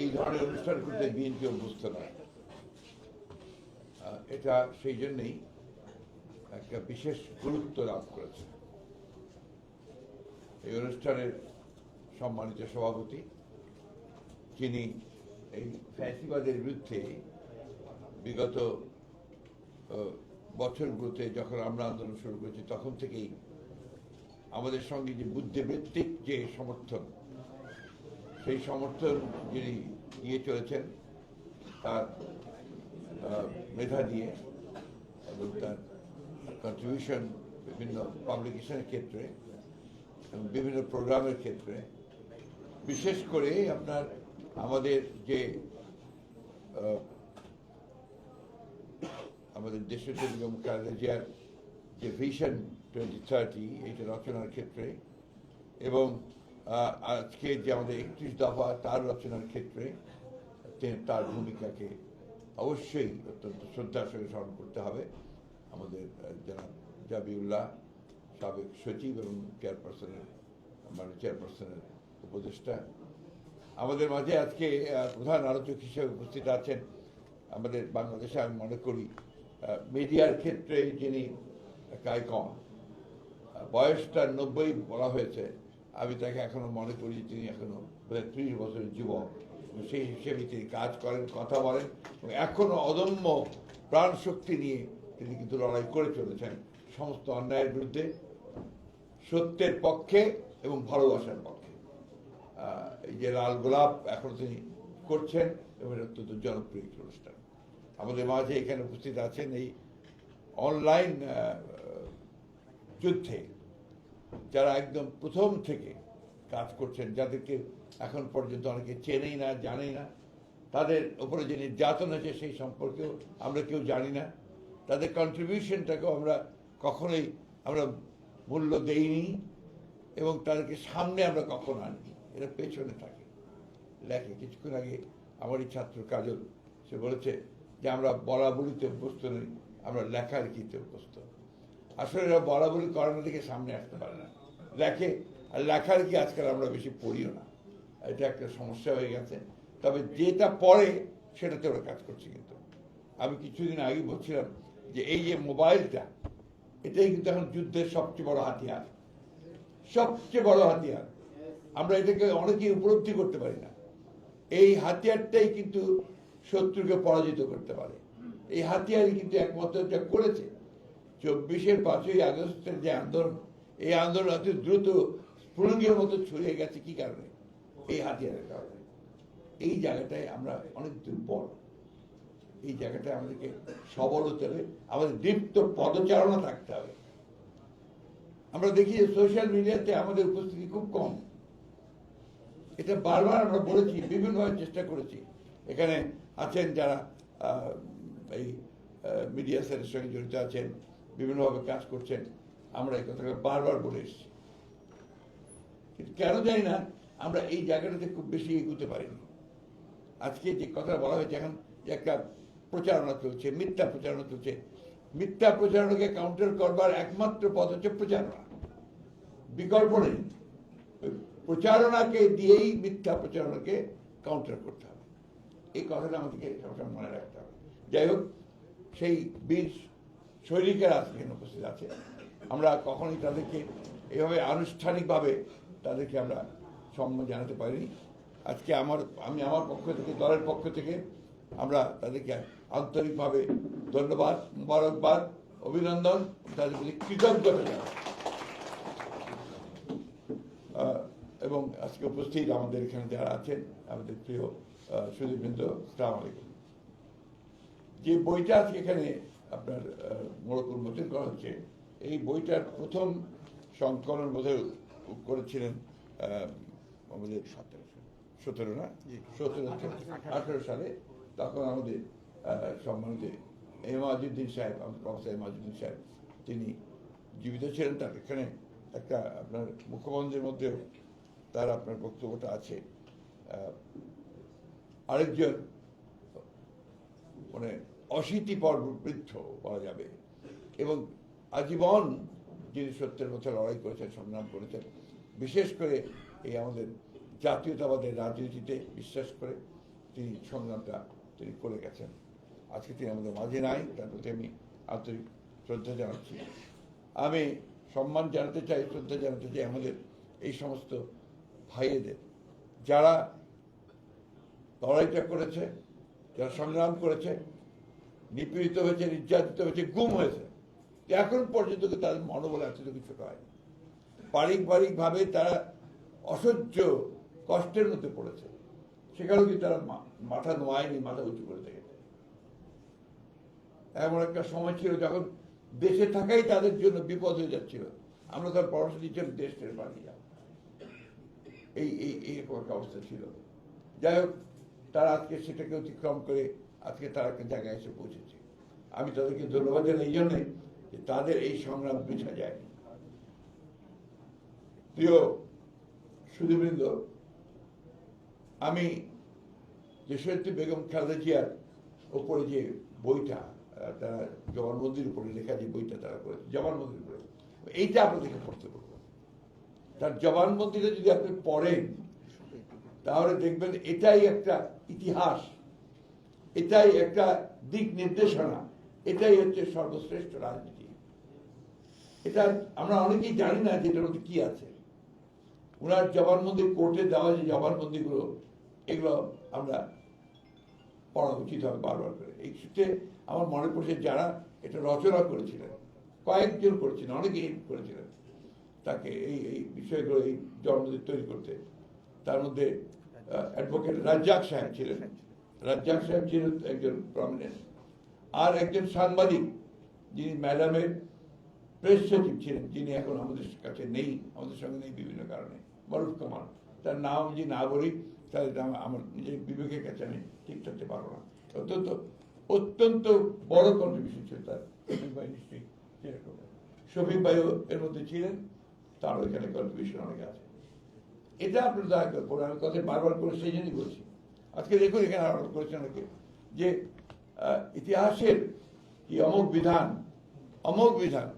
এই ধরনের অনুষ্ঠান করতে বিএনপি অভ্যস্ত নয়। এটা সেই জন্যই একটা বিশেষ গুরুত্ব লাভ করেছে। এই অনুষ্ঠানের সম্মানিত সভাপতি, যিনি এই ফ্যাসিবাদের বিরুদ্ধে বিগত বছরগুলোতে যখন আমরা আন্দোলন শুরু করেছি, তখন থেকেই আমাদের সঙ্গে যে বুদ্ধিবৃত্তিক যে সমর্থন সেই সমর্থন যিনি দিয়ে চলেছেন, তার মেধা দিয়ে এবং তার কন্ট্রিবিউশন বিভিন্ন পাবলিকেশনের ক্ষেত্রে এবং বিভিন্ন প্রোগ্রামের ক্ষেত্রে, বিশেষ করে আপনার আমাদের যে আমাদের দেশের বেগম খালেদা জিয়ার যে ভিশন টোয়েন্টি থার্টি এইটা রচনার ক্ষেত্রে এবং আজকে যে আমাদের একত্রিশ দফা তার রচনার ক্ষেত্রে তার ভূমিকাকে অবশ্যই অত্যন্ত শ্রদ্ধার সঙ্গে স্মরণ করতে হবে। আমাদের জনাব জাবিউল্লাহ সাবেক সচিব এবং চেয়ারপারসনের মানে চেয়ারপারসনের উপদেষ্টা। আমাদের মাঝে আজকে প্রধান আলোচক হিসেবে উপস্থিত আছেন আমাদের বাংলাদেশে আমি মনে করি মিডিয়ার ক্ষেত্রে যিনি আইকন বয়সটা নব্বই বলা হয়েছে আমি তাকে এখনও মনে করি তিনি এখনও বোধহয় ত্রিশ বছরের যুবক। সেই হিসেবে তিনি কাজ করেন, কথা বলেন, এবং এখনও অদম্য প্রাণ শক্তি নিয়ে তিনি কিন্তু লড়াই করে চলেছেন। সমস্ত অন্যায়ের বিরুদ্ধে, সত্যের পক্ষে এবং ভালোবাসার পক্ষে। এই যে লাল গোলাপ এখন তিনি করছেন এবং অত্যন্ত জনপ্রিয় একটি অনুষ্ঠান। আমাদের মাঝে এখানে উপস্থিত আছেন এই অনলাইন যুদ্ধে যারা একদম প্রথম থেকে কাজ করছেন, যাদেরকে এখন পর্যন্ত অনেকে চেনেই না, জানেই না, তাদের উপরে যে নির্যাতন হয়েছে সেই সম্পর্কেও আমরা কেউ জানি না। তাদের কন্ট্রিবিউশনটাকেও আমরা কখনোই আমরা মূল্য দেইনি এবং তাদেরকে সামনে আমরা কখনো আনি এরা পেছনে থাকে। লেখে কিছুক্ষণ আগে আমারই ছাত্র কাজল, সে বলেছে যে আমরা বলা বলিতে অভ্যস্ত নই, আমরা লেখালেখিতে অভ্যস্ত। আসলে এরা বলা বলি করানো থেকে সামনে আসতে পারে না। লেখে, আর লেখার কি আজকাল আমরা বেশি পড়িও না। এটা একটা সমস্যা হয়ে গেছে। তবে যেটা পড়ে, সেটাতে ওরা কাজ করছে কিন্তু। আমি কিছুদিন আগে বলছিলাম যে এই যে মোবাইলটা, এটাই কিন্তু এখন যুদ্ধের সবচেয়ে বড় হাতিয়ার। সবচেয়ে বড় হাতিয়ার। আমরা এটাকে অনেকেই উপলব্ধি করতে পারি না। এই হাতিয়ারটাই কিন্তু শত্রুকে পরাজিত করতে পারে। এই হাতিয়ারই কিন্তু একমাত্র যা করেছে। চব্বিশের পাঁচই আগস্টের যে আন্দোলন, এই আন্দোলন অতি দ্রুত স্ফুলিঙ্গের মতো ছড়িয়ে গেছে কি কারণে? এই হাতিয়ারের কারণে। এই জায়গাটায় আমরা অনেক দুর্বল। এই জায়গাটায় আমাদেরকে সবল হতে হবে, আমাদের দীপ্ত পদচারণা থাকতে হবে। আমরা দেখি যে সোশ্যাল মিডিয়াতে আমাদের উপস্থিতি খুব কম। এটা বারবার আমরা বলেছি, বিভিন্নভাবে চেষ্টা করেছি। এখানে আছেন যারা এই মিডিয়া সেলের সঙ্গে জড়িত আছেন বিভিন্নভাবে কাজ করছেন। আমরা এই কথাটা বারবার বলে এসেছি। কিন্তু কেন জানি না, আমরা এই জায়গাটাতে খুব বেশি এগুতে পারিনি। আজকে যে কথা বলা হয়েছে এখন একটা প্রচারণা চলছে, মিথ্যা প্রচারণা চলছে। মিথ্যা প্রচারণাকে কাউন্টার করবার একমাত্র পদ হচ্ছে প্রচারণা। বিকল্প নেই। প্রচারণাকে দিয়েই মিথ্যা প্রচারণাকে কাউন্টার করতে হবে। এই কথাটা আমাদেরকে সবসময় মনে রাখতে হবে। যাই হোক, সেই বীর সৈনিকেরা আজকে উপস্থিত আছে? আমরা কখনোই তাদেরকে এভাবে আনুষ্ঠানিকভাবে তাদেরকে আমরা সম্মান জানাতে পারিনি। আজকে আমার আমি আমার পক্ষ থেকে দলের পক্ষ থেকে আমরা তাদেরকে আন্তরিকভাবে ধন্যবাদ মুবারকবাদ অভিনন্দন তাদের প্রতি কৃতজ্ঞতা জানাই। এবং আজকে উপস্থিত আমাদের এখানে যারা আছেন আমাদের প্রিয় আহ, সুদীপবৃন্দ সালাম আলাইকুম। যে বইটা আজকে এখানে আপনার মোড়ক উন্মোচন করা হচ্ছে এই বইটার প্রথম সংকলন বোধহয় করেছিলেন আমাদের সতেরো সতেরো না? সতেরো আঠেরো সালে তখন আমাদের সম্মানিত এমাজুদ্দিন সাহেব আমাদের প্রফেসর এমাজুদ্দিন সাহেব তিনি জীবিত ছিলেন তার এখানে। একটা আপনার মুখ্যমন্ত্রীর মধ্যেও তার আপনার বক্তব্যটা আছে। আরেকজন মানে অশীতি পর্ব বৃদ্ধ বলা যাবে। এবং আজীবন যিনি সত্যের পথে লড়াই করেছেন, সংগ্রাম করেছেন, বিশেষ করে এই আমাদের জাতীয়তাবাদের রাজনীতিতে বিশ্বাস করে তিনি সংগ্রামটা তিনি করে গেছেন। আজকে তিনি আমাদের মাঝে নাই, তার প্রতি আমি আন্তরিক শ্রদ্ধা জানাচ্ছি। আমি সম্মান জানাতে চাই, শ্রদ্ধা জানাতে চাই আমাদের এই সমস্ত ভাইয়েদের। যারা লড়াইটা করেছে, যারা সংগ্রাম করেছে নিপীড়িত হয়েছে, নির্যাতিত হয়েছে, গুম হয়েছে। এখন পর্যন্ত তাদের মনোবল এতটুকু ছোট হয়নি পারিবারিকভাবে তারা অসহ্য কষ্টের মধ্যে পড়েছে। সেখানেও কি তারা মাথা নোয়ায়নি, মাথা উঁচু করে দেখেছে এমন একটা সময় ছিল যখন দেশে থাকাই তাদের জন্য বিপদ হয়ে যাচ্ছিল। আমরা তার পড়াশোনা দিচ্ছি দেশ ছেড়ে পালিয়ে যাব। এই এই এইরকম একটা অবস্থা ছিল। যাই হোক, তারা আজকে সেটাকে অতিক্রম করে আজকে তারা একটা জায়গায় এসে পৌঁছেছে। আমি তাদেরকে ধন্যবাদ জানাই এই জন্যে যে তাদের এই সংগ্রাম পিছা যায়নি। প্রিয় সুদীবৃন্দ আমি দেশনেত্রী বেগম খালেদা জিয়ার ওপরে যে বইটা তারা জবানবন্দির উপরে লেখা যে বইটা তারা করেছে জবানবন্দির উপরে, এইটা আপনাদেরকে পড়তে বলব। তার জবানবন্দিটা যদি আপনি পড়েন, তাহলে দেখবেন এটাই একটা ইতিহাস এটাই একটা দিক নির্দেশনা। এটাই হচ্ছে সর্বশ্রেষ্ঠ রাজনীতি। এটা আমরা অনেকেই জানি না যে এটার মধ্যে কি আছে। ওনার জবানবন্দি কোর্টে দেওয়া যে জবানবন্দিগুলো, এগুলো আমরা পড়া উচিত হবে বারবার করে। এই সূত্রে আমার মনে পড়ছে যারা এটা রচনা করেছিলেন, কয়েকজন করেছিলেন অনেকেই করেছিলেন, তাকে এই এই বিষয়গুলো, এই জন্মদিন তৈরি করতে। তার মধ্যে অ্যাডভোকেট রাজ্জাক সাহেব ছিলেন। রাজ্জাক সাহেব ছিলেন একজন প্রমিনেন্ট আর একজন সাংবাদিক যিনি ম্যাডামের প্রেস সচিব ছিলেন, যিনি এখন আমাদের কাছে নেই, আমাদের সঙ্গে নেই বিভিন্ন কারণে। মরুফ কামাল তার নাম যদি না বলি এটা আমার- নিজের বিবেকের কাছে আমি ঠিক থাকতে পারব না। অত্যন্ত অত্যন্ত বড় কন্ট্রিবিউশন ছিল তার। শফিক ভাই নিশ্চয়ই ভাইও এর মধ্যে ছিলেন, তারও এখানে কন্ট্রিবিউশন অনেক আছে। এটা আপনার দয়া করে আমি কথা বারবার করে সেই জন্যই বলছি। আজকে দেখুন এখানে আরোপ করেছেন অনেকে যে ইতিহাসের কি অমোঘ বিধান অমোঘ বিধান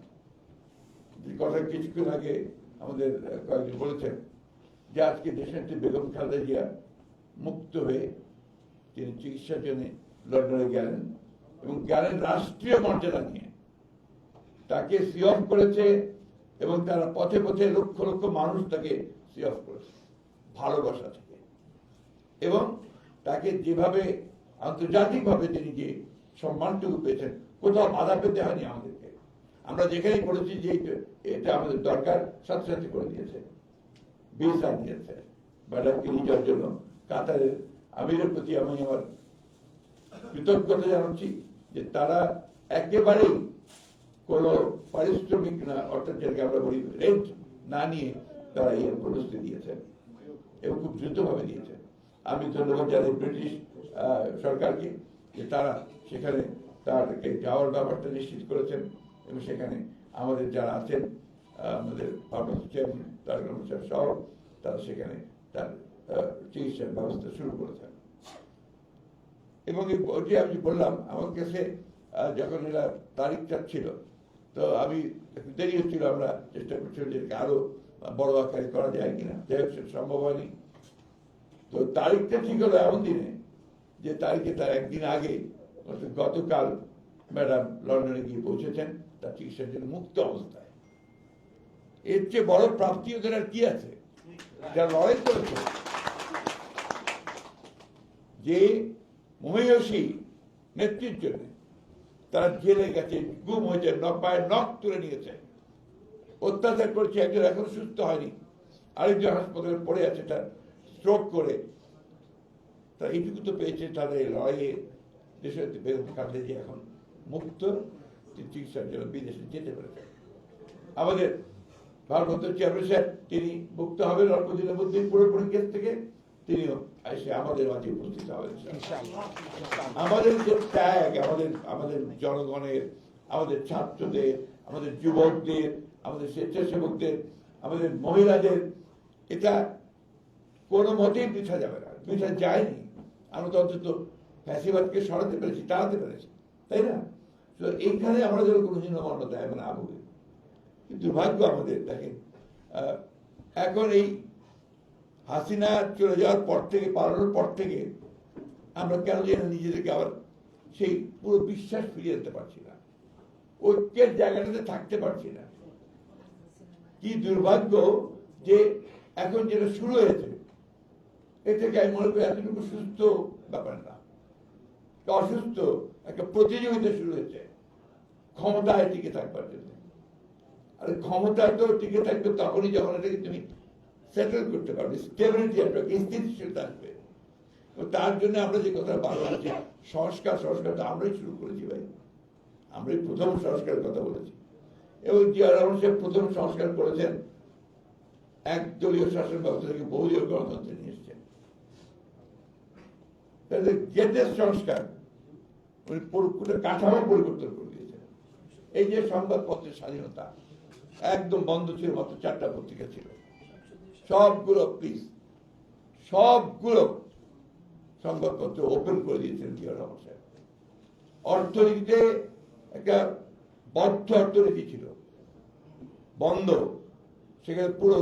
কথা কিছুক্ষণ আগে আমাদের কয়েকজন বলেছেন যে আজকে একটি বেগম খালেদা জিয়া মুক্ত হয়ে তিনি চিকিৎসার জন্য লন্ডনে গেলেন এবং গেলেন রাষ্ট্রীয় মর্যাদা নিয়ে। তাকে সিঅফ করেছে এবং তারা পথে পথে লক্ষ লক্ষ মানুষ তাকে সিঅফ করেছে। ভালোবাসা থেকে। এবং তাকে যেভাবে আন্তর্জাতিকভাবে তিনি যে সম্মানটুকু পেয়েছেন, কোথাও বাধা পেতে হয়নি আমাদেরকে। আমরা যেখানেই বলেছি যে এটা- আমাদের দরকার, সাথে সাথে করে দিয়েছে। ভিসা দিয়েছে। ম্যাডামকে নিয়ে যাওয়ার জন্য কাতারের আমিরের প্রতি আমি আমার কৃতজ্ঞতা জানাচ্ছি যে তারা একেবারেই কোনো পারিশ্রমিক না, অর্থাৎ যেটাকে আমরা বলি রেন্ট না নিয়ে তারা এই প্রস্তুতি দিয়েছেন এবং খুব দ্রুতভাবে দিয়েছেন আমি ধন্যবাদ জানাই ব্রিটিশ সরকারকে যে তারা সেখানে তার যাওয়ার ব্যাপারটা নিশ্চিত করেছেন এবং সেখানে আমাদের যারা আছেন আমাদের ফার্মাসি চেয়ারম্যান তার সহ তারা সেখানে তার চিকিৎসার ব্যবস্থা শুরু করেছেন। এবং বইটি আমি বললাম, আমার কাছে যখন এরা তারিখ ছিল তো আমি দেরি হচ্ছিল, আমরা চেষ্টা করছিলাম যে এটাকে আরও বড় আকারে করা যায় কিনা। যাই হোক সম্ভব হয়নি। তো তারিখটা ঠিক হলো এমন দিনে যে তারিখে তার একদিন আগে গতকাল ম্যাডাম লন্ডনে গিয়ে পৌঁছেছেন, তার চিকিৎসার জন্য মুক্ত অবস্থায়। এর চেয়ে বড় প্রাপ্তি ওদের আর কি আছে? লড়াই করেছে। যে মহিষী নেত্রীর জন্য তারা জেলে গেছে, গুম হয়েছে পায়ে নখ তুলে নিয়েছে। অত্যাচার করেছে, একজন এখন সুস্থ হয়নি, আরেকজন হাসপাতালে পড়ে আছে তার। স্ট্রোক করে। তা এইটুকু তো পেয়েছে তাদের লড়াইয়ে দেশের বেগম খালেদা যে এখন মুক্ত চিকিৎসার জন্য বিদেশে যেতে পেরেছে আমাদের ভারপ্রাপ্ত চেয়ারম্যান সাহেব তিনি মুক্ত হবেন অল্প দিনের মধ্যে পুরোপুরি কেস থেকে। তিনিও এসে আমাদের মাঝে উপস্থিত হবেন আমাদের যে ত্যাগ আমাদের আমাদের জনগণের আমাদের ছাত্রদের আমাদের যুবকদের আমাদের স্বেচ্ছাসেবকদের আমাদের মহিলাদের এটা কোনো মতেই পিছা যাবে না। পিছা যায়নি। আমরা তো অন্তত ফ্যাসিবাদকে সরাতে পেরেছি, তাড়াতে পেরেছি, তাই না? তো এইখানে আমরা যেন কোনো হীনমন্যতা এখন না ভুগি। দুর্ভাগ্য আমাদের, দেখেন এখন এই হাসিনা চলে যাওয়ার পর থেকে, পালানোর পর থেকে আমরা কেন যেন নিজেদেরকে আবার সেই পুরো বিশ্বাস ফিরিয়ে আনতে পারছি না। ঐক্যের জায়গাটাতে থাকতে পারছি না। কি দুর্ভাগ্য যে এখন যেটা শুরু হয়েছে এ থেকে আমি মনে করি এতটুকু সুস্থ ব্যাপার না। অসুস্থ একটা প্রতিযোগিতা শুরু হয়েছে। ক্ষমতায় টিকে থাকবার জন্য। আর ক্ষমতা তো টিকে থাকবে তখনই যখন এটাকে তুমি সেটেল করতে পারবে। স্টেবিলিটি আসবে স্থিতিশীলতা আসবে তার জন্য আমরা যে কথা বারবার বলছি, সংস্কার সংস্কার তো আমরাই শুরু করেছি ভাই। আমরাই প্রথম সংস্কারের কথা বলেছি। এবং জিয়া রহমান প্রথম সংস্কার করেছেন। একদলীয় শাসন ব্যবস্থা থেকে বহুদলীয় গণতন্ত্রে নিয়ে গেটের সংস্কার উনি কাঠামো পরিবর্তন করে দিয়েছেন এই যে সংবাদপত্রের স্বাধীনতা, একদম বন্ধ ছিল মাত্র চারটা পত্রিকা ছিল। সবগুলো প্লিজ সবগুলো সংবাদপত্র ওপেন করে দিয়েছেন জিয়া সাহেব। অর্থনীতিতে একটা বদ্ধ অর্থনীতি ছিল। বন্ধ। সেখানে পুরো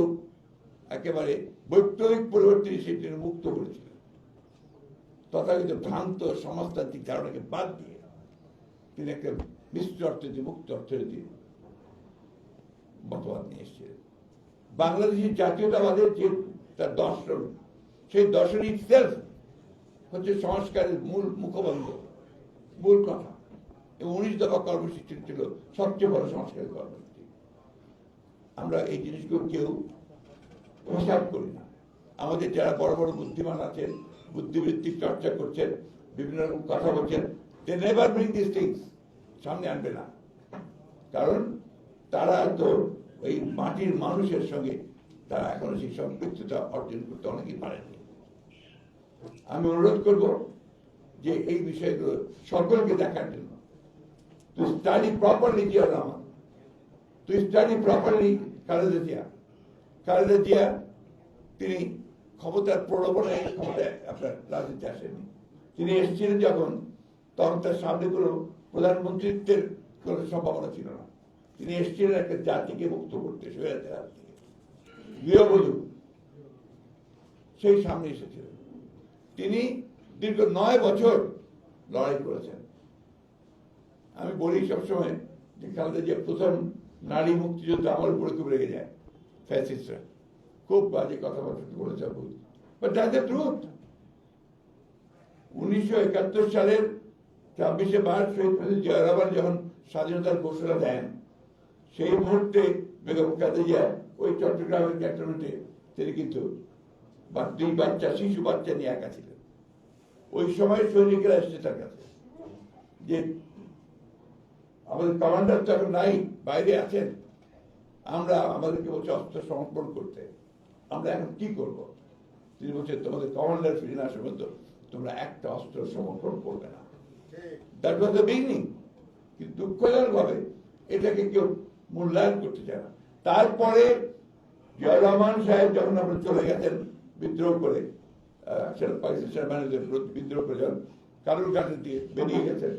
একেবারে বৈপ্লবিক পরিবর্তন সেটি মুক্ত করেছিলেন তথাকথিত ভ্রান্ত সমাজতান্ত্রিক ধারণাকে বাদ দিয়ে তিনি একটা মিশ্র অর্থনীতি মুক্ত অর্থনীতি মতবাদ নিয়ে এসেছিলেন। বাংলাদেশের জাতীয়তাবাদের যে তার দর্শন, সেই দর্শন ইটসেলফ হচ্ছে সংস্কারের মূল মুখবন্ধ, মূল কথা। এবং উনিশ দফা কর্মসূচি ছিল সবচেয়ে বড় সংস্কারের কর্মসূচি। আমরা এই জিনিসগুলো কেউ হিসাব করি না। আমাদের যারা বড় বড় বুদ্ধিমান আছেন, বুদ্ধিবৃত্তিক চর্চা করছেন, বিভিন্ন রকম কথা বলছেন they never bring this things সামনে আনবে না। কারণ তারা তো ওই মাটির মানুষের সঙ্গে তারা এখনও সেই সম্পৃক্ততা অর্জন করতে অনেকেই পারেনি আমি অনুরোধ করব যে এই বিষয়গুলো সকলকে দেখার জন্য। To study properly Zia Rahman. To study properly Khaleda Zia. Khaleda Zia, তিনি ক্ষমতার প্রলোভনে ক্ষমতায় আপনার রাজনীতি আসেননি তিনি এসেছিলেন যখন তখন তার সামনে কোনো প্রধানমন্ত্রিত্বের কোনো সম্ভাবনা ছিল না। তিনি এসেছিলেন একটা জাতিকে মুক্ত করতে গৃহবধূ সেই সামনে এসেছিলেন তিনি দীর্ঘ নয় বছর লড়াই করেছেন। আমি বলি সবসময় যে খালেদা জিয়া প্রথম নারী মুক্তিযুদ্ধ আমার উপরে খুব রেগে যায়, ফ্যাসিস্টরা। খুব বাজে কথাবার্তা বলেছে ভুল বাট দ্যাট উনিশশো একাত্তর সালের ছাব্বিশে মার্চ শহীদ প্রেসিডেন্ট যখন স্বাধীনতার ঘোষণা দেন, সেই মুহূর্তে বেগম খালেদা ওই চট্টগ্রামের ক্যান্টনমেন্টে তিনি কিন্তু দুই বাচ্চা, শিশু বাচ্চা নিয়ে একা ছিলেন। ওই সময় সৈনিকরা এসছে তার কাছে। যে আমাদের কমান্ডার তো এখন নাই, বাইরে আছেন। আমরা আমাদেরকে বলছে অস্ত্র সমর্পণ করতে। আমরা এখন কি করব? তিনি বলছেন তোমাদের কমান্ডার ফিরে না আসা তোমরা একটা অস্ত্র সমর্পণ করবে না। দ্যাট ওয়াজ দ্য বিগিনিং কিন্তু এটাকে কেউ মূল্যায়ন করতে চায় না। তারপরে জিয়া রহমান সাহেব যখন আমরা চলে গেছেন বিদ্রোহ করে পাকিস্তান সেনাবাহিনীদের বিদ্রোহ করে যখন কারুর কাছে দিয়ে বেরিয়ে গেছেন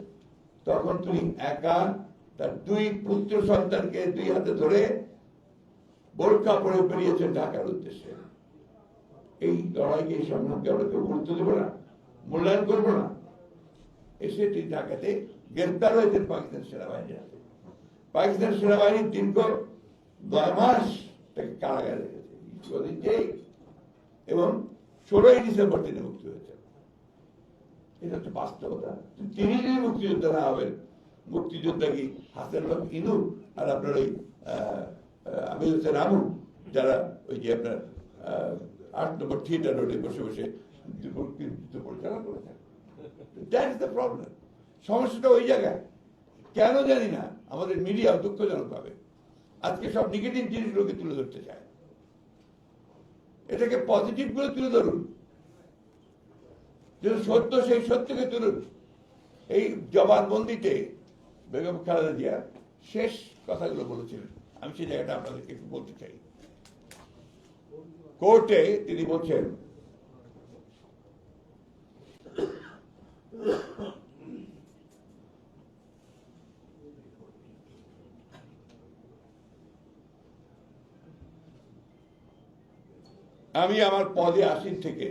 তখন তিনি একা তার দুই পুত্র সন্তানকে দুই হাতে ধরে বোরকা পরে বেরিয়েছেন ঢাকার উদ্দেশ্যে। এই লড়াইকে সম্পর্কে আমরা কেউ গুরুত্ব দেবো না, মূল্যায়ন করব না। এসে তিনি ঢাকাতে গ্রেপ্তার হয়েছেন পাকিস্তান সেনাবাহিনীর হাতে। পাকিস্তান সেনাবাহিনী দীর্ঘ নয় মাস তাকে কারাগারে রেখেছে। এবং ষোলোই ডিসেম্বর তিনি মুক্তি হয়েছেন। এটা হচ্ছে বাস্তবতা। তিনি যদি মুক্তিযোদ্ধা না হবেন, মুক্তিযোদ্ধা কি হাসান ইনু? আর আপনার ওই আহ, আহ, আমির হোসেন আমু যারা ওই যে আপনার আট নম্বর থিয়েটার রোডে বসে বসে প্রবলেম সমস্যাটা ওই জায়গায়। কেন জানি না আমাদের মিডিয়া দুঃখজনক ভাবে। আজকে সব নেগেটিভ জিনিসগুলোকে তুলে ধরতে চায়। এটাকে পজিটিভ করে তুলে ধরুন। যদি সত্য সেই সত্যকে তুলুন। এই জবানবন্দিতে বেগম খালেদা জিয়া শেষ কথাগুলো বলেছিলেন। আমি সেই জায়গাটা আপনাদেরকে একটু বলতে চাই। কোর্টে তিনি বলছেন, আমি আমার পদে আসীন থেকে